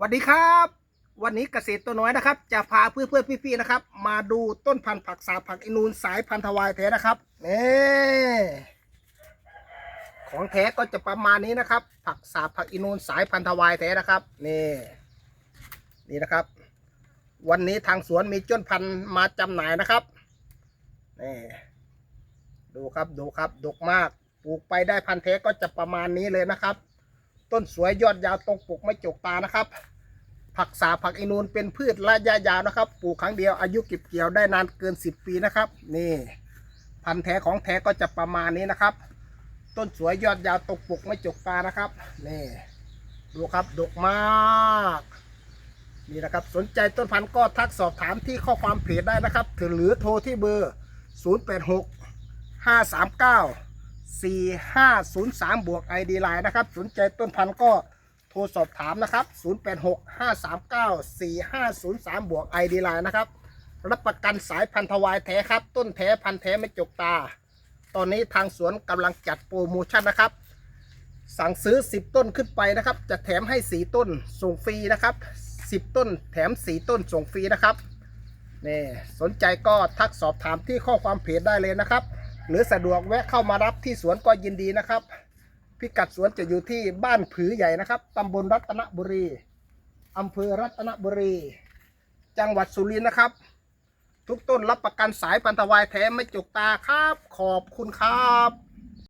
สวัสดีครับ วันนี้เกษตรตัวน้อยนะครับ จะพาเพื่อนเพื่อนๆพี่ๆนะครับ มาดูต้นพันธุ์ผักสาผักอินูนสายพันธุ์ทวายแท้นะครับนี่ของแท้ก็จะประมาณนี้นะครับ ผักสาผักอินูนสายพันธุ์ทวายแท้นะครับนี่นี่นะครับ วันนี้ทางสวนมีจ้นพันธุ์มาจำหน่ายนะครับนี่ดูครับดูครับดกมากปลูกไปได้พันธุ์แท้ก็จะประมาณนี้เลยนะครับ ต้นสวยยอดยาวตรงปลูกไม่จกตานะครับ ผักสาผักอินูนเป็นพืชระยะยาวนะครับ ปลูกครั้งเดียวอายุเก็บเกี่ยวได้นานเกิน 10 ปีนะครับ นี่ พันธุ์แท้ของแท้ก็จะประมาณนี้นะครับ ต้นสวยยอดยาวตรงปลูกไม่จกตานะครับ นี่ ดูครับดกมากนี่นะครับสนใจต้นพันธุ์ก็ทักสอบถามที่ข้อความเพจได้นะครับถึงหรือโทรที่เบอร์ 086 539 4503 บวก ID ไลน์นะครับ สนใจต้นพันธุ์ก็โทรสอบถามนะครับ 086 539 4503 บวก ID ไลน์นะครับ รับประกันสายพันธุ์ทวายแท้ครับ ต้นแท้พันธุ์แท้ไม่จกตา ตอนนี้ทางสวนกำลังจัดโปรโมชั่นนะครับ สั่งซื้อ 10 ต้นขึ้นไปนะครับ จะแถมให้ 4 ต้นส่งฟรีนะครับ 10 ต้นแถม 4 ต้นส่งฟรีนะครับนี่สนใจก็ทักสอบถามที่ข้อความเพจได้เลยนะครับ หรือสะดวกแวะเข้ามารับที่สวนก็ยินดีนะครับ พิกัดสวนจะอยู่ที่บ้านผือใหญ่นะครับตำบลรัตนบุรีอำเภอรัตนบุรี จังหวัดสุรินทร์นะครับ ทุกต้นรับประกันสายปันธวายแท้ไม่จกตาครับ ขอบคุณครับ